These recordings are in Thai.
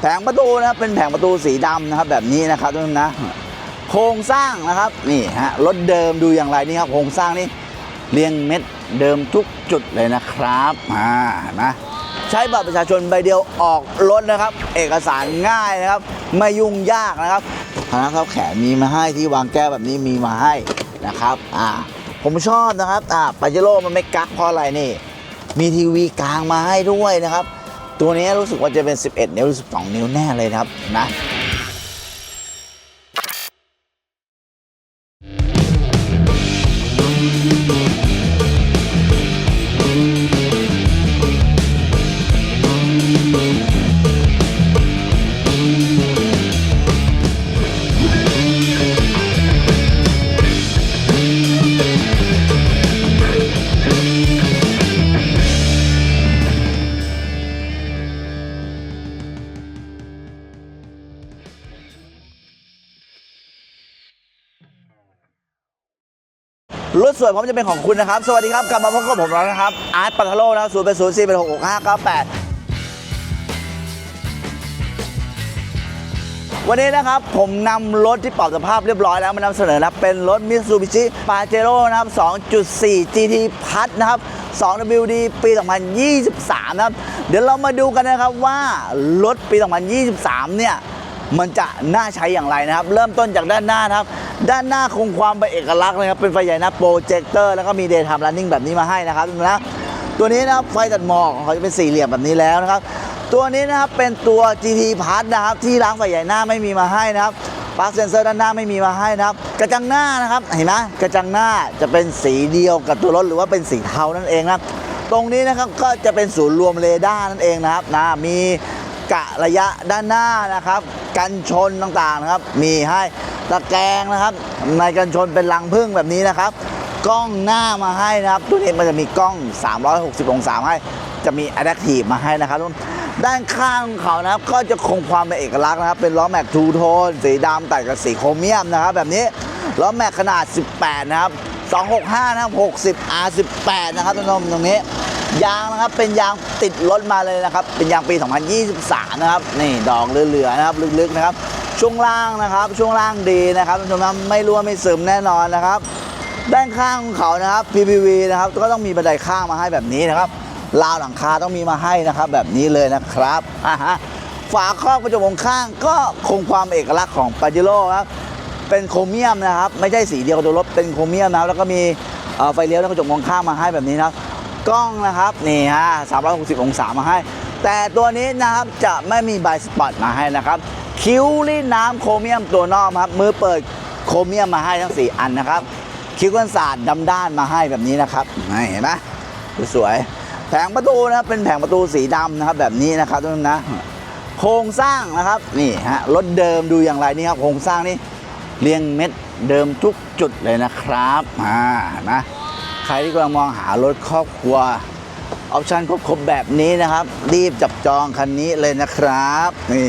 แผงประตูนะครับเป็นแผงประตูสีดำนะครับแบบนี้นะครับทุกท่านนะโครงสร้างนะครับนี่ฮะรถเดิมดูอย่างไรนี่ครับโครงสร้างนี่เรียงเม็ดเดิมทุกจุดเลยนะครับอ่านไหมใช้บัตรประชาชนใบเดียวออกรถนะครับ เอกสารง่ายนะครับ ไม่ยุ่งยากนะครับพนักเขาแขนมีมาให้ที่วางแก้วแบบนี้มีมาให้นะครับอ่าผมชอบนะครับอ่าปาเจโร่มันไม่กักเพราะอะไรนี่ มีทีวีกลางมาให้ด้วยนะครับ ตัวนี้รู้สึกว่าจะเป็น 11 นิ้วหรือ 12 นิ้วแน่เลยครับนะ รถสวยพร้อมจะเป็นของคุณนะครับ สวัสดีครับ กลับมาพบกับผมแล้วนะครับ อาร์ตปัทโลนะครับศูนย์เป็นศูนย์สี่เป็นหกหกห้าเก้าแปดวันนี้นะครับผมนำรถที่ปรับสภาพเรียบร้อยแล้วมานำเสนอนะเป็นรถ Mitsubishi Pajero นะครับ 2.4 GT Plus นะครับ 2WD ปี 2023 นะครับ เดี๋ยวเรามาดูกันนะครับว่ารถปี 2023 เนี่ย มันจะน่าใช้อย่างไรนะครับ เริ่มต้นจากด้านหน้านะครับ ด้านหน้าคงความเป็นเอกลักษณ์นะครับเป็นไฟใหญ่น้าโปรเจคเตอร์แล้วก็มี Daytime Running แบบนี้มาให้นะครับนะตัวนี้นะครับไฟตัดหมอกของเขาจะเป็นสี่เหลี่ยมแบบนี้แล้วนะครับ ตัวนี้นะครับเป็นตัว GT Plus นะครับที่ล้างไฟใหญ่หน้าไม่มีมาให้นะครับปลั๊กเซนเซอร์ด้านหน้าไม่มีมาให้นะครับ กระจังหน้านะครับเห็นไหมกระจังหน้าจะเป็นสีเดียวกับตัวรถหรือว่าเป็นสีเทานั่นเองนะตรงนี้นะครับก็จะเป็นศูนย์รวมเรดาร์นั่นเองนะครับนะมีกะระยะด้านหน้านะครับ กันชนต่างๆนะครับ มีให้ ตะแกรงนะครับ ในกันชนเป็นรังพึ่งแบบนี้นะครับ กล้องหน้ามาให้นะครับ ตัวนี้มันจะมีกล้อง 360 องศาให้ จะมี Adaptive มาให้นะครับด้านข้างของเขานะครับ ก็จะคงความเป็นเอกลักษณ์นะครับ เป็นล้อแม็กทูโทนสีดำแต่กับสีโครเมียมนะครับ แบบนี้ล้อแม็กขนาด 18 นะครับ 265 นะครับ 60 R18 นะครับท่านผู้ชมตรงนี้ยางนะครับเป็นยางติดรถมาเลยนะครับ เป็นยางปี 2023 นะครับ นี่ดอกเหลือๆนะครับ ลึกๆนะครับ ช่วงล่างนะครับ ช่วงล่างดีนะครับท่านผู้ชมครับไม่รั่วไม่ซึมแน่นอนนะครับ ด้านข้างของเขานะครับ PPV นะครับก็ต้องมีบันไดข้างมาให้แบบนี้นะครับราวหลังคาต้องมีมาให้นะครับ แบบนี้เลยนะครับอ่าฮะฝาครอบกระจกมองข้างก็คงความเอกลักษณ์ของปาเจโร่ครับเป็นโครเมียมนะครับ ไม่ใช่สีเดียวกับตัวรถเป็นโครเมียมนะแล้วก็มีไฟเลี้ยวและกระจกมองข้างมาให้แบบนี้นะครับกล้องนะครับนี่ฮะ360 องศามาให้ แต่ตัวนี้นะครับจะไม่มีไบสปอตมาให้นะครับ คิ้วรีดน้ำโครเมียมตัวนอกครับ มือเปิดโครเมียมมาให้ทั้ง 4 อันนะครับ คิ้วกันศาสตร์ดำด้านมาให้แบบนี้นะครับนี่เห็นไหมสวยแผงประตูนะครับเป็นแผงประตูสีดำนะครับแบบนี้นะครับทุกท่านนะโครงสร้างนะครับนี่ฮะรถเดิมดูอย่างไรนี่ครับโครงสร้างนี่เรียงเม็ดเดิมทุกจุดเลยนะครับอ่านไหมใครที่กำลังมองหารถครอบครัวออปชั่นครบๆแบบนี้นะครับ รีบจับจองคันนี้เลยนะครับนี่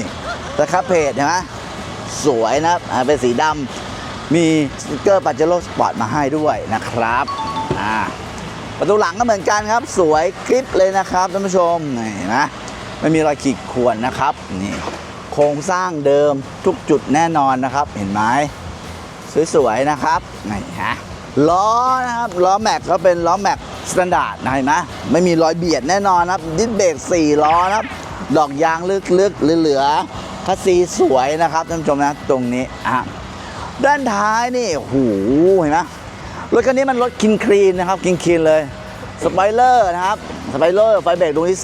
นะครับเพจเห็นไหมสวยนะเป็นสีดำมีสติ๊กเกอร์ปาเจโร่สปอร์ตมาให้ด้วยนะครับอ่าประตูหลังก็เหมือนกันครับ สวยคลิปเลยนะครับท่านผู้ชมนี่นไหมไม่มีรอยขีดข่วนนะครับนี่โครงสร้างเดิมทุกจุดแน่นอนนะครับ เห็นไหมสวยๆนะครับนี่ฮะล้อนะครับล้อแม็กก็เป็นล้อแม็กสแตนดาร์ดนะเห็นไหมไม่มีรอยเบียดแน่นอนครับดิสเบรก4ล้อนะครับ ดอกยางลึกๆเหลือ ๆคัสซีสวยนะครับท่านผู้ชมนะตรงนี้อะด้านท้ายนี่โอ้โหเห็นไหมรถคันนี้มันรถคินคลีนนะครับคินคลีนเลยสไปเลอร์นะครับสไปเลอร์ไฟเบรกดวงที่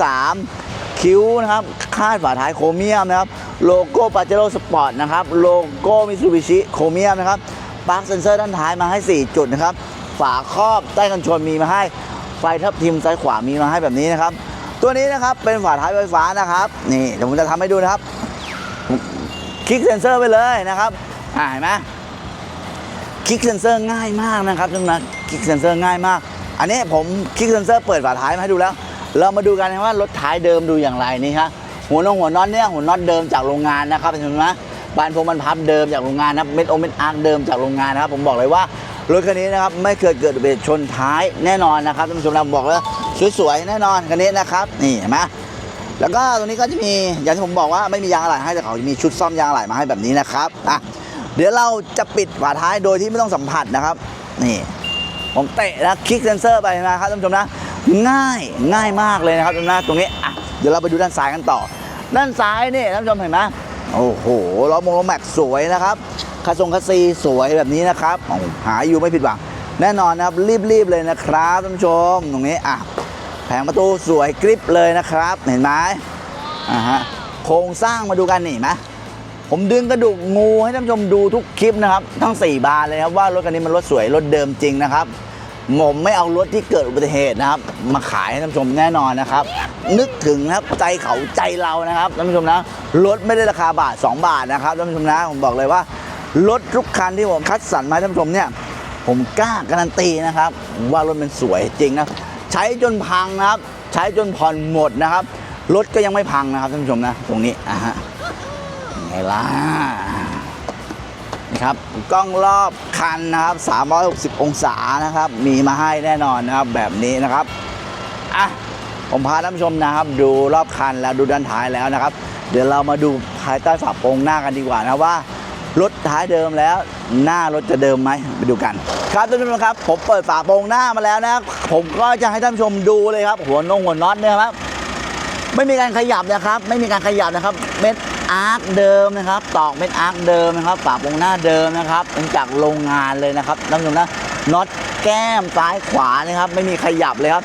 3 คิ้วนะครับคาดฝาท้ายโครเมียมนะครับโลโก้ปาเจโร่สปอร์ตนะครับโลโก้มิซูบิชิโครเมียมนะครับปลั๊กเซนเซอร์ด้านท้ายมาให้ 4 จุดนะครับฝาครอบใต้กันชนมีมาให้ไฟทับทิมซ้ายขวามีมาให้แบบนี้นะครับ ตัวนี้นะครับเป็นฝาท้ายไฟฟ้านะครับ นี่เดี๋ยวผมจะทำให้ดูนะครับ คลิกเซนเซอร์ไปเลยนะครับอ่าเห็นไหมคลิกเซนเซอร์ง่ายมากนะครับทุกท่านคลิกเซนเซอร์ง่ายมาก อันนี้ผมคลิกเซนเซอร์เปิดฝาท้ายมาให้ดูแล้ว เรามาดูกันนะว่ารถท้ายเดิมดูอย่างไรนี่ครับหัวนงหัวน็อตเนี่ยหัวน็อตเดิมจากโรงงานนะครับเห็นไหมบานพรมบรรพับเดิมจากโรงงานนะครับเม็ดโอเม็ดอาร์คเดิมจากโรงงานนะครับ ผมบอกเลยว่ารถคันนี้นะครับไม่เคยเกิดอุบัติเหตุชนท้ายแน่นอนนะครับท่านผู้ชมเราบอกแล้วสวยๆแน่นอนคันนี้นะครับนี่เห็นไหม แล้วก็ตรงนี้ก็จะมีอย่างที่ผมบอกว่าไม่มียางอะไหล่ให้แต่เขาจะมีชุดซ่อมยางอะไหล่มาให้แบบนี้นะครับอะเดี๋ยวเราจะปิดฝาท้ายโดยที่ไม่ต้องสัมผัสนะครับ นี่ผมเตะนะคลิกเซนเซอร์ไปนะครับท่านผู้ชมนะ ง่ายง่ายมากเลยนะครับตรงหน้ตรงนี้อะเดี๋ยวเราไปดูด้านซ้ายกันต่อ ด้านซ้ายนี่ท่านผู้ชมเห็นไหมโอ้โหล้อมงล้อแม็กสวยนะครับคาทรงคาซีสวยแบบนี้นะครับโอ้หหาอยู่ไม่ผิดหวังแน่นอนนะครับรีบๆเลยนะครับท่านผู้ชมตรงนี้อะ แผงประตูสวยกริบเลยนะครับ เห็นไหมอ่าฮะโครงสร้างมาดูกันนี่นไหมผมดึงกระดูกงูให้ท่านผู้ชมดูทุกคลิปนะครับ ทั้ง 4 บานเลยครับว่ารถคันนี้มันรถสวยรถเดิมจริงนะครับผมไม่เอารถที่เกิดอุบัติเหตุนะครับ มาขายให้ท่านผู้ชมแน่นอนนะครับ นึกถึงนะครับใจเขาใจเรานะครับท่านผู้ชมนะรถไม่ได้ราคาบาท 2 บาทนะครับท่านผู้ชมนะผมบอกเลยว่ารถทุกคันที่ผมคัดสรรมาท่านผู้ชมเนี่ยผมกล้าการันตีนะครับ ว่ารถมันสวยจริงนะ ใช้จนพังนะครับ ใช้จนผ่อนหมดนะครับรถก็ยังไม่พังนะครับท่านผู้ชมนะตรงนี้อะฮะไงล่ะนี่ครับกล้องรอบคันนะครับ 360 องศานะครับ มีมาให้แน่นอนนะครับแบบนี้นะครับอะผมพาท่านผู้ชมนะครับ ดูรอบคันแล้วดูด้านท้ายแล้วนะครับ เดี๋ยวเรามาดูภายใต้ฝาโปรงหน้ากันดีกว่านะว่า รถท้ายเดิมแล้ว หน้ารถจะเดิมไหมไปดูกัน ครับท่านผู้ชมครับผมเปิดฝาโปรงหน้ามาแล้วนะ ผมก็จะให้ท่านผู้ชมดูเลยครับ หัวนงหัวน็อตเนี่ยครับไม่มีการขยับนะครับ ไม่มีการขยับนะครับ เม็ดอาร์คเดิมนะครับ ตอกเม็ดอาร์คเดิมนะครับฝาโปรงหน้าเดิมนะครับเป็นจากโรงงานเลยนะครับท่านผู้ชมนะน็อตแก้มซ้ายขวานะครับ ไม่มีขยับเลยครับ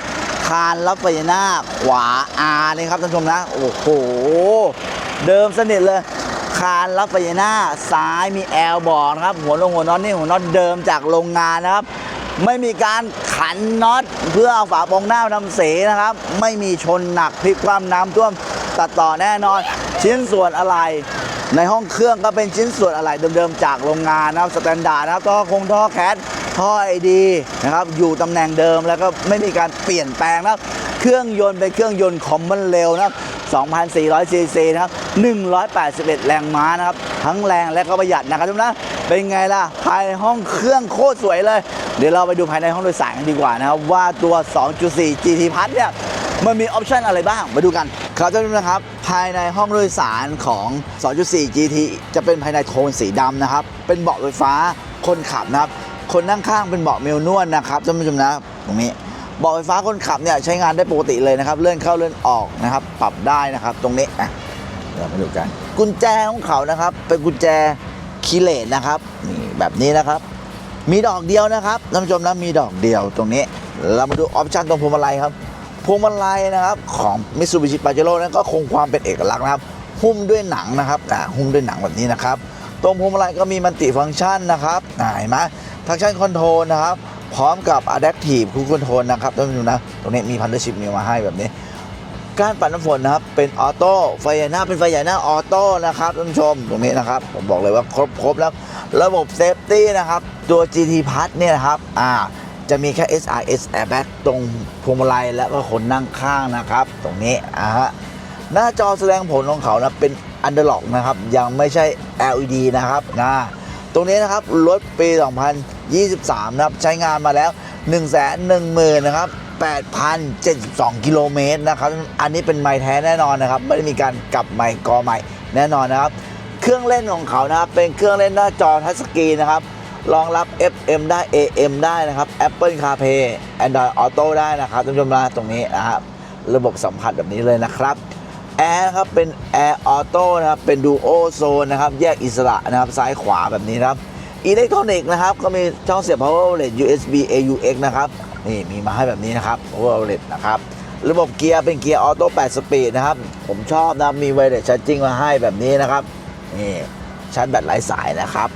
คานรับไฟหน้าขวาอาร์นี่ครับท่านผู้ชมนะโอ้โหเดิมสนิทเลย คานรับไฟหน้าซ้ายมีแอลบอกนะครับ หัวลงหัวน็อตนี่หัวน็อตเดิมจากโรงงานนะครับ ไม่มีการขันน็อตเพื่อเอาฝาโปรงหน้าทำเสนะครับ ไม่มีชนหนักพลิกคว่ำน้ำท่วมตัดต่อแน่นอน ชิ้นส่วนอะไรในห้องเครื่องก็เป็นชิ้นส่วนอะไรเดิมๆจากโรงงานนะครับสแตนดาร์ดนะครับท่อคงท่อแคทท่อไอดีนะครับอยู่ตำแหน่งเดิมแล้วก็ไม่มีการเปลี่ยนแปลงนะครับ เครื่องยนต์เป็นเครื่องยนต์คอมมอนเร็วนะครับ2,400ซีซีนะครับ 181 แรงม้านะครับ ทั้งแรงและก็ประหยัดนะครับทุกท่านเป็นไงล่ะ ภายในห้องเครื่องโคตรสวยเลย เดี๋ยวเราไปดูภายในห้องโดยสารกันดีกว่านะครับ ว่าตัว 2.4 GT Plus เนี่ยมันมีออปชันอะไรบ้างมาดูกันครับท่านผู้ชมนะครับ ภายในห้องโดยสารของ 2.4 GT จะเป็นภายในโทนสีดำนะครับ เป็นเบาะไฟฟ้าคนขับนะครับ คนนั่งข้างเป็นเบาะเมลนวลนะครับท่านผู้ชมนะตรงนี้เบาะไฟฟ้าคนขับเนี่ยใช้งานได้ปกติเลยนะครับ เลื่อนเข้าเลื่อนออกนะครับ ปรับได้นะครับ ตรงนี้อะ เดี๋ยวมาดูกัน กุญแจของเขานะครับ เป็นกุญแจคีเลตนะครับนี่แบบนี้นะครับ มีดอกเดียวนะครับท่านผู้ชมนะมีดอกเดียวตรงนี้ เรามาดูออปชันตรงพวงมาลัยครับพวงมาลัยนะครับของ Mitsubishi Pajero นั้นก็คงความเป็นเอกลักษณ์นะครับ หุ้มด้วยหนังนะครับอ่าหุ้มด้วยหนังแบบนี้นะครับ ตรงพวงมาลัยก็มีมัลติฟังก์ชันนะครับเห็นไหมฟังก์ชันคอนโทรลนะครับ พร้อมกับ Adaptive Cruise Control นะครับท่านผู้ชมนะ ตรงนี้มีพันธชิพมีมาให้แบบนี้ การปัดน้ำฝนนะครับ เป็นออโต้ไฟใหญ่หน้าเป็นไฟใหญ่หน้าออโต้นะครับท่านผู้ชมตรงนี้นะครับ ผมบอกเลยว่าครบครบแล้ว ระบบเซฟตี้นะครับ ตัว GT Plus เนี่ยนะครับอ่าจะมีแค่ SRS Airbag ตรงพวงมาลัยและก็คนนั่งข้างนะครับ ตรงนี้อ่าฮะหน้าจอแสดงผลของเขานะเป็นอันเดอร์ล็อกนะครับ ยังไม่ใช่ LED นะครับนะตรงนี้นะครับรถปี 2023 นะครับ ใช้งานมาแล้ว 1 1 0 0 0 0นะครับ 8,072 กิโลเมตรนะครับ อันนี้เป็นไม้แท้แน่นอนนะครับ ไม่ได้มีการกลับไม้กอไม้แน่นอนนะครับ เครื่องเล่นของเขานะครับ เป็นเครื่องเล่นหน้าจอทัชสกรีนนะครับ รองรับ FM ได้ AM ได้นะครับ Apple CarPlay Android Auto ได้นะครับท่านผู้ชมนะตรงนี้นะครับระบบสัมผัสแบบนี้เลยนะครับแอร์ครับเป็นแอร์ออโต้นะครับ เป็นดูโอโซนนะครับ แยกอิสระนะครับ ซ้ายขวาแบบนี้นะครับอิเล็กทรอนิกส์นะครับ ก็มีช่องเสียบ power outlet USB AUX นะครับ นี่มีมาให้แบบนี้นะครับ power outlet นะครับ ระบบเกียร์เป็นเกียร์ออโต้8สปีดนะครับ ผมชอบนะมีไวเลสชาร์จิ่งมาให้แบบนี้นะครับนี่ชาร์จแบตไร้สายนะครับ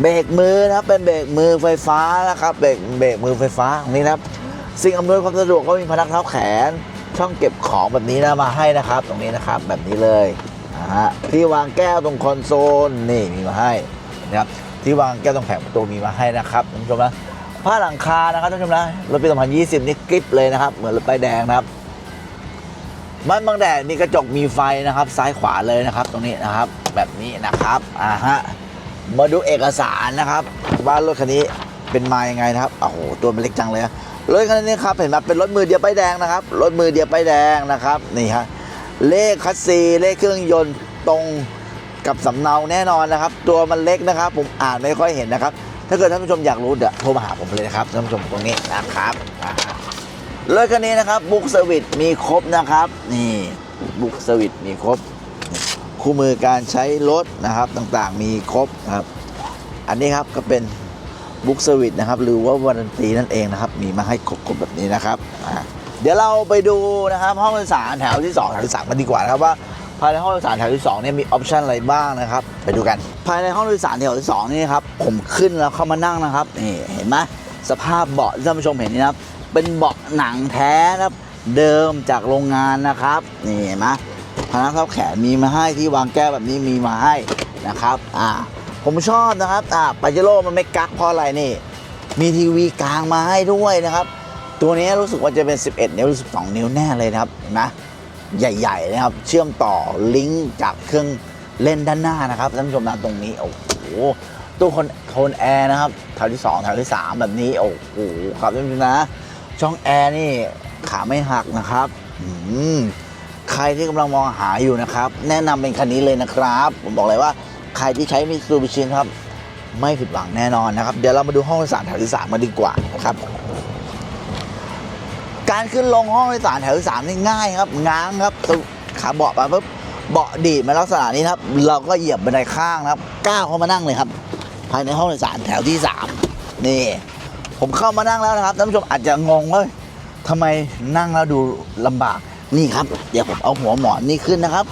เบรกมือนะครับเป็นเบรกมือไฟฟ้านะครับเบรกเบรกมือไฟฟ้าตรงนี้นะครับ สิ่งอำนวยความสะดวกก็มีพนักเท้าแขน ช่องเก็บของแบบนี้นะมาให้นะครับ ตรงนี้นะครับแบบนี้เลยนะฮะที่วางแก้วตรงคอนโซลนี่มีมาให้นะครับที่วางแก้วตรงแผงประตูมีมาให้นะครับท่านผู้ชมนะ ผ้าหลังคานะครับท่านผู้ชมนะรถปี 2020 นี่กริปเลยนะครับ เหมือนรถป้ายแดงนะครับมันบังแดดมีกระจกมีไฟนะครับ ซ้ายขวาเลยนะครับ ตรงนี้นะครับ แบบนี้นะครับอ่าฮะมาดูเอกสารนะครับว่ารถคันนี้เป็นมายังไงนะครับโอ้โหตัวมันเล็กจังเลยรถคันนี้ครับเห็นไหมเป็นรถมือเดียวป้ายแดงนะครับรถมือเดียวป้ายแดงนะครับนี่ฮะเลขคัสซีเลขเครื่องยนต์ตรงกับสำเนาแน่นอนนะครับ ตัวมันเล็กนะครับ ผมอ่านไม่ค่อยเห็นนะครับ ถ้าเกิดท่านผู้ชมอยากรู้เดี๋ยวโทรมาหาผมเลยนะครับท่านผู้ชมตรงนี้นะครับรถคันนี้นะครับบุ๊กเซอร์วิสมีครบนะครับ นี่บุ๊กเซอร์วิสมีครบ คู่มือการใช้รถนะครับต่างๆ มีครบครับ อันนี้ครับก็เป็นบุ๊กเซอร์วิสนะครับหรือว่าวารันตีนั่นเองนะครับ มีมาให้ครบๆแบบนี้นะครับเดี๋ยวเราไปดูนะครับห้องโดยสารแถวที่2แถวที่3กันดีกว่านะครับว่าภายในห้องโดยสารแถวที่2เนี่ยมีออปชันอะไรบ้างนะครับ ไปดูกัน ภายในห้องโดยสารแถวที่2นี่ครับ ผมขึ้นแล้วเข้ามานั่งนะครับนี่เห็นไหมสภาพเบาะที่ท่านผู้ชมเห็นนี่นะครับ เป็นเบาะหนังแท้นะครับ เดิมจากโรงงานนะครับนี่เห็นไหมพนักทับแขนมีมาให้ที่วางแก้วแบบนี้มีมาให้นะครับอ่าผมชอบนะครับอ่าปาเจโร่มันไม่กักเพราะอะไรนี่มีทีวีกลางมาให้ด้วยนะครับ ตัวนี้รู้สึกว่าจะเป็น 11 นิ้วหรือ12 นิ้วแน่เลยนะครับเห็นไหมใหญ่ ๆ นะครับ เชื่อมต่อลิงก์จากเครื่อง เล่นด้านหน้านะครับท่านผู้ชมนะตรงนี้โอ้โหตู้คอนโทนแอร์นะครับแถวที่2แถวที่ 3 แบบนี้โอ้โหครับท่านผู้ชมนะ ช่องแอร์นี่ขาไม่หักนะครับอืมใครที่กำลังมองหาอยู่นะครับ แนะนำเป็นคันนี้เลยนะครับ ผมบอกเลยว่าใครที่ใช้มิตซูบิชินครับ ไม่ผิดหวังแน่นอนนะครับ เดี๋ยวเรามาดูห้องโดยสารแถวที่สามมาดีกว่านะครับ การขึ้นลงห้องโดยสารแถวที่สามนี่ง่ายครับ ง้างครับตึกขาเบาะไปปุ๊บ เบาะดีมาลักษณะนี้ครับเราก็เหยียบบันไดข้างนะครับก้าวเข้ามานั่งเลยครับ ภายในห้องโดยสารแถวที่สามนี่ ผมเข้ามานั่งแล้วนะครับท่านผู้ชมอาจจะงงว่าทำไมนั่งแล้วดูลำบากนี่ครับ เดี๋ยวผมเอาหัวหมอนนี่ขึ้นนะครับ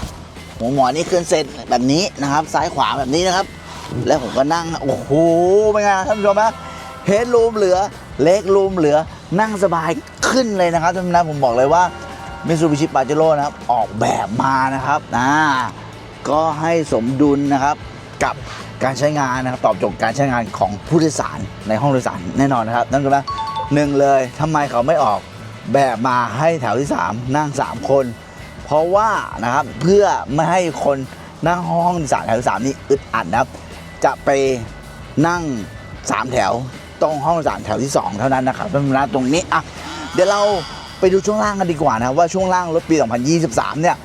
หัวหมอนนี่ขึ้นเสร็จแบบนี้นะครับ ซ้ายขวาแบบนี้นะครับ แล้วผมก็นั่งโอ้โหเป็นไงท่านผู้ชมนะเฮดรูมเหลือเล็กรูมเหลือนั่งสบายขึ้นเลยนะครับท่านผู้ชมนะผมบอกเลยว่า มิซูบิชิปาเจโร่นะครับ ออกแบบมานะครับนะก็ให้สมดุลนะครับกับการใช้งานนะครับ ตอบโจทย์การใช้งานของผู้โดยสารในห้องโดยสารแน่นอนนะครับ นั่นก็นะหนึ่งเลยทำไมเขาไม่ออกแบบมาให้แถวที่ 3 นั่ง 3 คน เพราะว่านะครับเพื่อไม่ให้คนนั่งห้องโดยสารแถวที่สามนี่อึดอัดนะครับ จะไปนั่ง 3 แถวตรงห้องโดยสารแถวที่ 2 เท่านั้นนะครับท่านผู้ชมนตรงนี้อะเดี๋ยวเรา ไปดูช่วงล่างกันดีกว่านะว่าช่วงล่างรถปี 2023 เนี่ย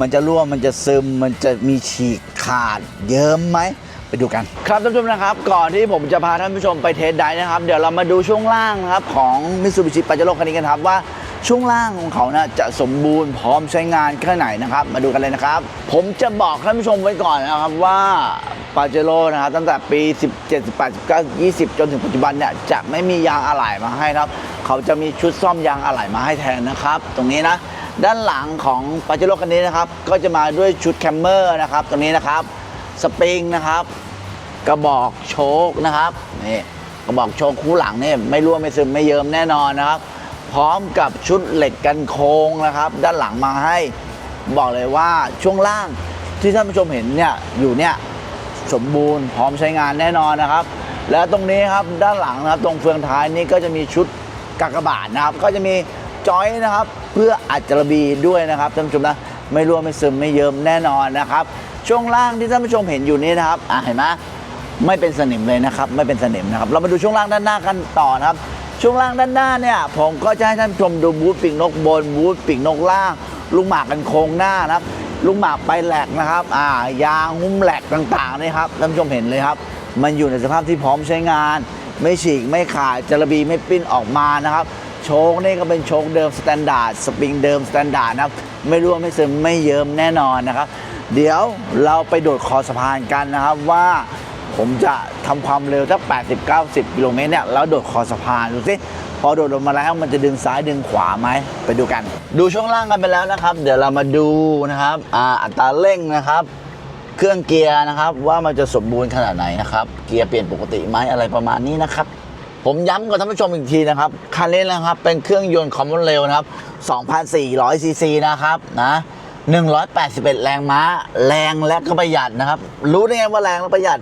มันจะรั่วมันจะซึมมันจะมีฉีกขาดเยิ้มไหมไปดูกันครับท่านผู้ชมนะครับ ก่อนที่ผมจะพาท่านผู้ชมไปเทสได้นะครับ เดี๋ยวเรามาดูช่วงล่างนะครับของ Mitsubishi Pajero คันนี้กันครับว่า ช่วงล่างของเขานะจะสมบูรณ์พร้อมใช้งานแค่ไหนนะครับ มาดูกันเลยนะครับ ผมจะบอกท่านผู้ชมไว้ก่อนนะครับว่าปาเจโร่นะครับตั้งแต่ปี 17 18 19 20 จนถึงปัจจุบันเนี่ยจะไม่มียางอะไหล่มาให้นะครับ เขาจะมีชุดซ่อมยางอะไหล่มาให้แทนนะครับ ตรงนี้นะ ด้านหลังของปาเจโร่คันนี้นะครับ ก็จะมาด้วยชุดแคมเมอร์นะครับตรงนี้นะครับสปริงนะครับ กระบอกโชคนะครับนี่กระบอกโชคคู่หลังเนี่ยไม่รั่วไม่ซึมไม่เยิมแน่นอนนะครับ พร้อมกับชุดเหล็กกันโค้งนะครับ ด้านหลังมาให้บอกเลยว่าช่วงล่างที่ท่านผู้ชมเห็นเนี่ยอยู่เนี่ยสมบูรณ์พร้อมใช้งานแน่นอนนะครับ แล้วตรงนี้ครับด้านหลังนะครับตรงเฟืองท้ายนี่ก็จะมีชุดกากบาทนะครับ ก็จะมีจอยนะครับ เพื่ออัดจระบีด้วยนะครับท่านผู้ชมนะไม่รั่วไม่ซึมไม่เยิ้มแน่นอนนะครับ ช่วงล่างที่ท่านผู้ชมเห็นอยู่นี้นะครับอะเห็นไหมไม่เป็นสนิมเลยนะครับ ไม่เป็นสนิมนะครับ เรามาดูช่วงล่างด้านหน้ากันต่อนะครับ ช่วงล่างด้านหน้าเนี่ย ผมก็จะให้ท่านชมดูบูธปีกนกบนบูธปีกนกล่าง ลูกหมากกันโค้งหน้านะครับลูกหมากไปแหลกนะครับอ่ายางหุ้มแหลกต่างๆนี่ครับท่านชมเห็นเลยครับ มันอยู่ในสภาพที่พร้อมใช้งาน ไม่ฉีกไม่ขาดจระบีไม่ปิ้นออกมานะครับ โชคนี่ก็เป็นโชคเดิมสแตนดาร์ดสปริงเดิมสแตนดาร์ดนะครับไม่รั่วไม่ซึมไม่เยิ้มแน่นอนนะครับ เดี๋ยวเราไปโดดคอสะพานกันนะครับว่า ผมจะทำความเร็วสัก80 90 กิโลเมตรเนี่ยแล้วโดดคอสะพานดูสิพอโดดลงมาแล้วมันจะดึงซ้ายดึงขวาไหมไปดูกัน ดูช่วงล่างกันไปแล้วนะครับ เดี๋ยวเรามาดูนะครับอ,อัตราเร่งนะครับ เครื่องเกียร์นะครับว่ามันจะสมบูรณ์ขนาดไหนนะครับ เกียร์เปลี่ยนปกติไหมอะไรประมาณนี้นะครับผมย้ำกับท่านผู้ชมอีกทีนะครับ คันนี้นะครับ เป็นเครื่องยนต์คอมมอนเร็วนะครับ 2,400ซีซีนะครับนะ181 แรงม้า แรงและก็ประหยัดนะครับ รู้ได้ไงว่าแรงและประหยัด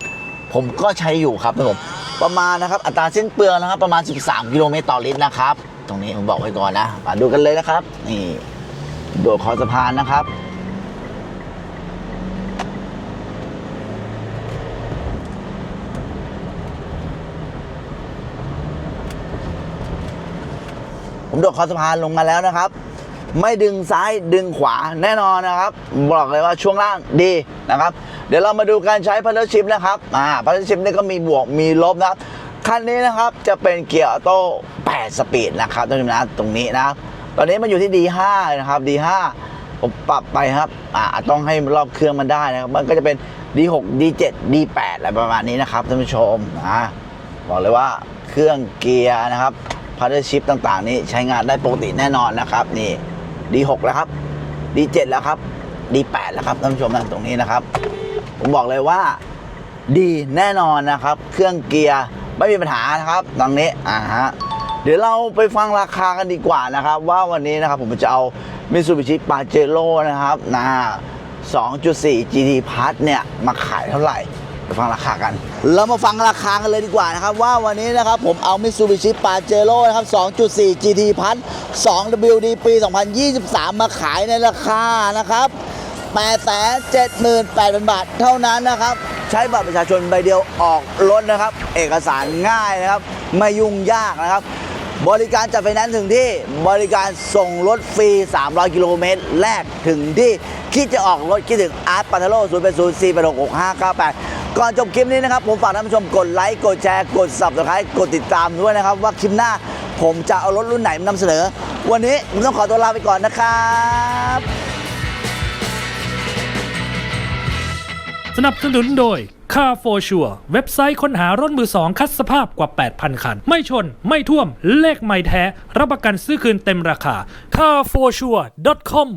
ผมก็ใช้อยู่ครับผมประมาณนะครับอัตราเส้นเปลืองนะครับ ประมาณ 13 กิโลเมตรต่อลิตรนะครับ ตรงนี้ผมบอกไว้ก่อนนะมาดูกันเลยนะครับ นี่โดดคอสะพานนะครับผมโดดคอสะพานลงมาแล้วนะครับ ไม่ดึงซ้ายดึงขวาแน่นอนนะครับบอกเลยว่าช่วงล่างดีนะครับ เดี๋ยวเรามาดูการใช้พั d ลชิพนะครับอ่าพั d ลชิพนี่ก็มีบวกมีลบนะครับคันนี้นะครับจะเป็นเกียร์ออโต้8สปีดนะครับท่านผู้ชมนะตรงนี้นะตอนนี้มันอยู่ที่ D5 นะครับ D5 ผมปรับไปครับอ่าต้องให้รอบเครื่องมันได้นะครับมันก็จะเป็น D6 D7 D8 อะไรประมาณนี้นะครับท่านผู้ชมอ่าบอกเลยว่าเครื่องเกียร์นะครับพั d ลชิพต่างๆ นี้ใช้งานได้ปกติแน่นอนนะครับนี่ D6 แล้วครับ D7 แล้วครับ D8 แล้วครับท่านผู้ชมนะตรงนี้นะครับ ผมบอกเลยว่าดีแน่นอนนะครับ เครื่องเกียร์ไม่มีปัญหานะครับตรงนี้อ่าฮะเดี๋ยวเราไปฟังราคากันดีกว่านะครับ ว่าวันนี้นะครับผมจะเอา Mitsubishi Pajero นะครับนะ2.4 GT Plus เนี่ยมาขายเท่าไหร่ ไปฟังราคากัน เรามาฟังราคากันเลยดีกว่านะครับ ว่าวันนี้นะครับผมเอา Mitsubishi Pajero นะครับ 2.4 GT Plus 2WD ปี 2023 มาขายในราคานะครับ 878,000 บาทเท่านั้นนะครับ ใช้บัตรประชาชนใบเดียวออกรถนะครับ เอกสารง่ายนะครับ ไม่ยุ่งยากนะครับ บริการจัดไฟแนนซ์ถึงที่บริการส่งรถฟรี 300 กิโลเมตร แรกถึงที่ คิดจะออกรถคิดถึงอาร์ตปัทโล0 8 0 4 8 6 6 5 9 8 ก่อนจบคลิปนี้นะครับ ผมฝากท่านผู้ชมกดไลค์ กดแชร์ กด subscribe กดติดตามด้วยนะครับ ว่าคลิปหน้าผมจะเอารถรุ่นไหนมานำเสนอ วันนี้ผมต้องขอตัวลาไปก่อนนะครับสนับสนุนโดย Car for Sure เว็บไซต์ค้นหารถมือสองคัดสภาพกว่า 8,000 คัน ไม่ชน ไม่ท่วม เลขไม่แท้ รับประกันซื้อคืนเต็มราคา carforsure.com